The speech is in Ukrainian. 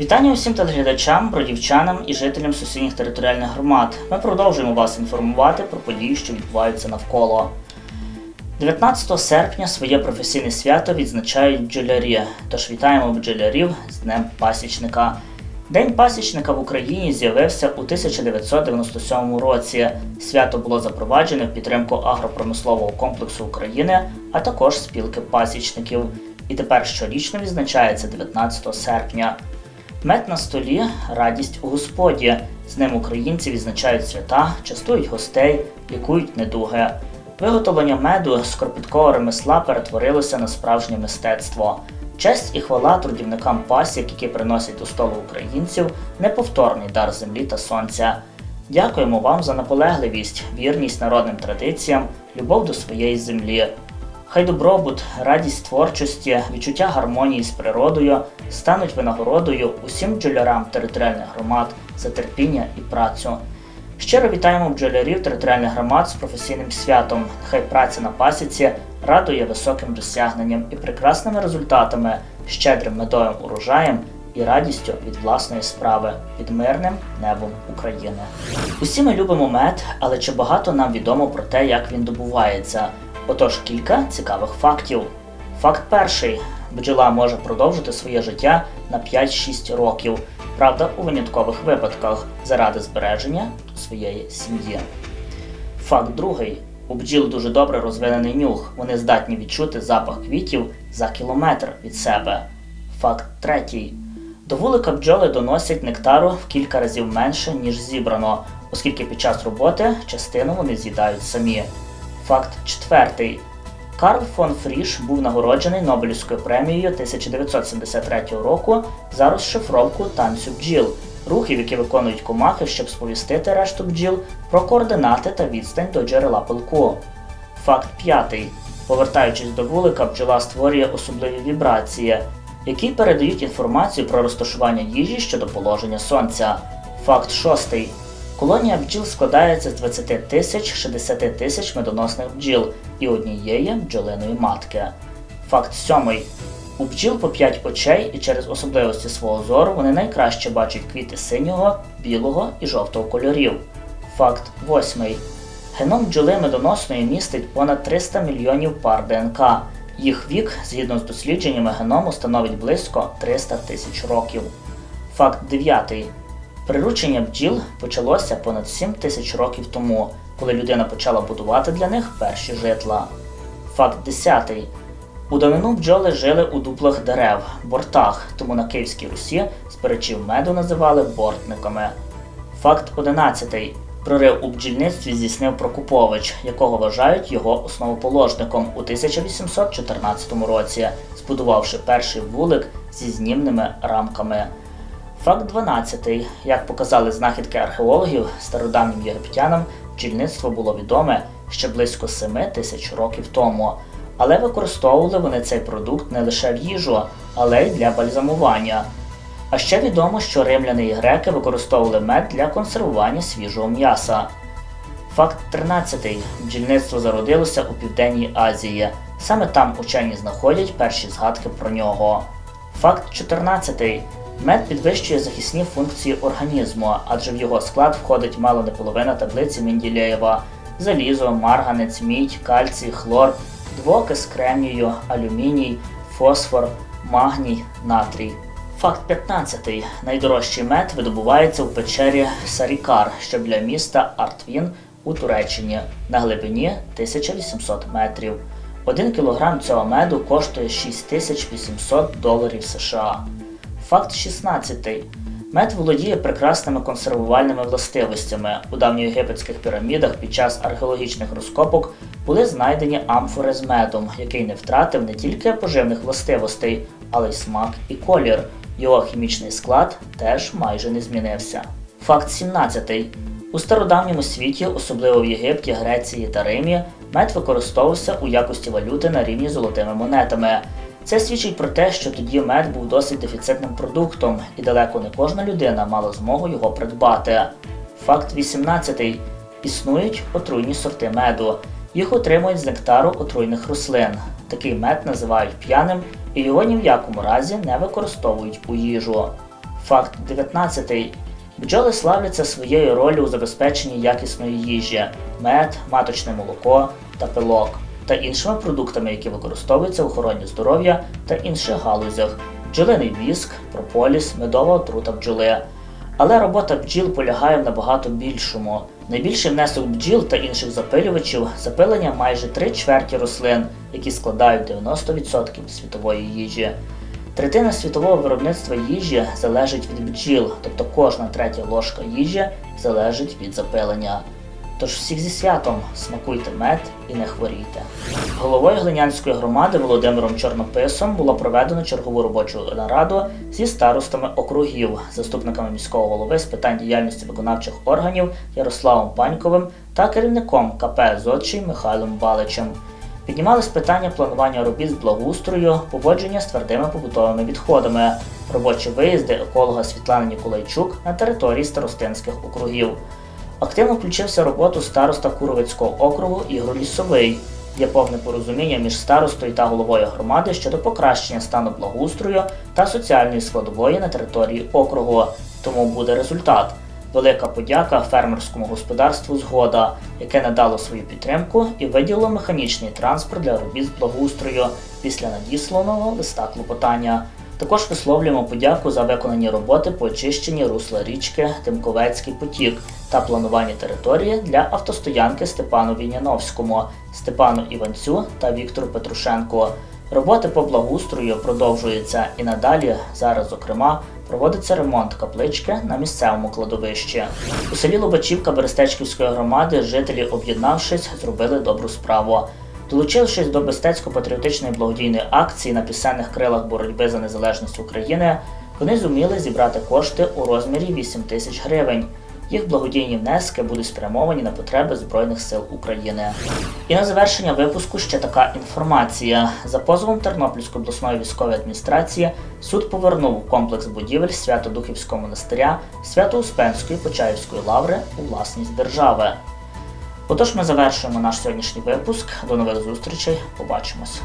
Вітання усім телеглядачам, бродівчанам і жителям сусідніх територіальних громад. Ми продовжуємо вас інформувати про події, що відбуваються навколо. 19 серпня своє професійне свято відзначають бджолярі. Тож вітаємо бджолярів з Днем Пасічника. День пасічника в Україні з'явився у 1997 році. Свято було запроваджене в підтримку агропромислового комплексу України, а також спілки пасічників. І тепер щорічно відзначається 19 серпня. Мед на столі радість у господі. З ним українці відзначають свята, частують гостей, лікують недуги. Виготовлення меду з кропіткого ремесла перетворилося на справжнє мистецтво. Честь і хвала трудівникам пасік, які приносять до столу українців, неповторний дар землі та сонця. Дякуємо вам за наполегливість, вірність народним традиціям, любов до своєї землі. Хай добробут, радість творчості, відчуття гармонії з природою стануть винагородою усім бджолярам територіальних громад за терпіння і працю. Щиро вітаємо бджолярів територіальних громад з професійним святом. Хай праця на пасіці радує високим досягненням і прекрасними результатами, щедрим медовим урожаєм і радістю від власної справи під мирним небом України. Усі ми любимо мед, але чи багато нам відомо про те, як він добувається? Отож, кілька цікавих фактів. Факт перший: бджола може продовжити своє життя на 5-6 років, правда, у виняткових випадках заради збереження своєї сім'ї. Факт другий. У бджіл дуже добре розвинений нюх. Вони здатні відчути запах квітів за кілометр від себе. Факт третій. До вулика бджоли доносять нектару в кілька разів менше, ніж зібрано, оскільки під час роботи частину вони з'їдають самі. Факт четвертий. Карл фон Фріш був нагороджений Нобелівською премією 1973 року за розшифровку танцю бджіл, рухів, які виконують комахи, щоб сповістити решту бджіл про координати та відстань до джерела пилку. Факт п'ятий. Повертаючись до вулика, бджола створює особливі вібрації, які передають інформацію про розташування їжі щодо положення сонця. Факт шостий. Колонія бджіл складається з 20 тисяч 60 тисяч медоносних бджіл і однієї бджолиної матки. Факт сьомий. У бджіл по 5 очей, і через особливості свого зору вони найкраще бачать квіти синього, білого і жовтого кольорів. Факт восьмий. Геном бджоли медоносної містить понад 300 мільйонів пар ДНК. Їх вік, згідно з дослідженнями геному, становить близько 300 тисяч років. Факт 9. Приручення бджіл почалося понад 7 тисяч років тому, коли людина почала будувати для них перші житла. Факт 10. У давнину бджоли жили у дуплах дерев, бортах, тому на Київській Русі збирачів меду називали бортниками. Факт 11. Прорив у бджільництві здійснив Прокупович, якого вважають його основоположником у 1814 році, збудувавши перший вулик зі знімними рамками. Факт 12. Як показали знахідки археологів, стародавнім єгиптянам бджільництво було відоме ще близько 7 тисяч років тому. Але використовували вони цей продукт не лише в їжу, але й для бальзамування. А ще відомо, що римляни і греки використовували мед для консервування свіжого м'яса. Факт 13. Бджільництво зародилося у Південній Азії. Саме там учені знаходять перші згадки про нього. Факт 14. Мед підвищує захисні функції організму, адже в його склад входить мало не половина таблиці Менділеєва – залізо, марганець, мідь, кальцій, хлор, двокис кремнію, алюміній, фосфор, магній, натрій. Факт 15. Найдорожчий мед видобувається у печері Сарікар, що біля міста Артвін у Туреччині на глибині 1800 метрів. Один кілограм цього меду коштує 6800 доларів США. Факт 16. Мед володіє прекрасними консервувальними властивостями. У давньоєгипетських пірамідах під час археологічних розкопок були знайдені амфори з медом, який не втратив не тільки поживних властивостей, але й смак і колір. Його хімічний склад теж майже не змінився. Факт 17. У стародавньому світі, особливо в Єгипті, Греції та Римі, мед використовувався у якості валюти на рівні золотими монетами. Це свідчить про те, що тоді мед був досить дефіцитним продуктом, і далеко не кожна людина мала змогу його придбати. Факт 18. Існують отруйні сорти меду. Їх отримують з нектару отруйних рослин. Такий мед називають п'яним і його ні в якому разі не використовують у їжу. Факт 19. Бджоли славляться своєю ролью у забезпеченні якісної їжі, мед, маточне молоко та пилок та іншими продуктами, які використовуються в охороні здоров'я та інших галузях, бджолиний віск, прополіс, медова отрута бджоли. Але робота бджіл полягає в набагато більшому. Найбільший внесок бджіл та інших запилювачів запилення майже три чверті рослин, які складають 90% світової їжі. Третина світового виробництва їжі залежить від бджіл, тобто кожна третя ложка їжі залежить від запилення. Тож всіх зі святом смакуйте мед і не хворійте. Головою Глинянської громади Володимиром Чорнописом було проведено чергову робочу нараду зі старостами округів, заступниками міського голови з питань діяльності виконавчих органів Ярославом Паньковим та керівником КП «Зодчий» Михайлом Баличем. Піднімались питання планування робіт з благоустрою, поводження з твердими побутовими відходами, робочі виїзди еколога Світлани Ніколайчук на території старостинських округів. Активно включився в роботу староста Куровицького округу Ігор Лісовий. Є повне порозуміння між старостою та головою громади щодо покращення стану благоустрою та соціальної складової на території округу. Тому буде результат. Велика подяка фермерському господарству Згода, яке надало свою підтримку і виділило механічний транспорт для робіт з благоустрою після надісланого листа клопотання. Також висловлюємо подяку за виконані роботи по очищенні русла річки Тимковецький потік та плануванні території для автостоянки Степану Віняновському, Степану Іванцю та Віктору Петрушенку. Роботи по благоустрою продовжуються і надалі. Зараз, зокрема, проводиться ремонт каплички на місцевому кладовищі. У селі Лобачівка Берестечківської громади жителі, об'єднавшись, зробили добру справу. Долучившись до мистецько-патріотичної благодійної акції на пісенних крилах боротьби за незалежність України, вони зуміли зібрати кошти у розмірі 8 тисяч гривень. Їх благодійні внески будуть спрямовані на потреби Збройних сил України. І на завершення випуску ще така інформація. За позовом Тернопільської обласної військової адміністрації суд повернув комплекс будівель Свято-Духівського монастиря Свято-Успенської Почаївської лаври у власність держави. Отож, ми завершуємо наш сьогоднішній випуск. До нових зустрічей. Побачимось.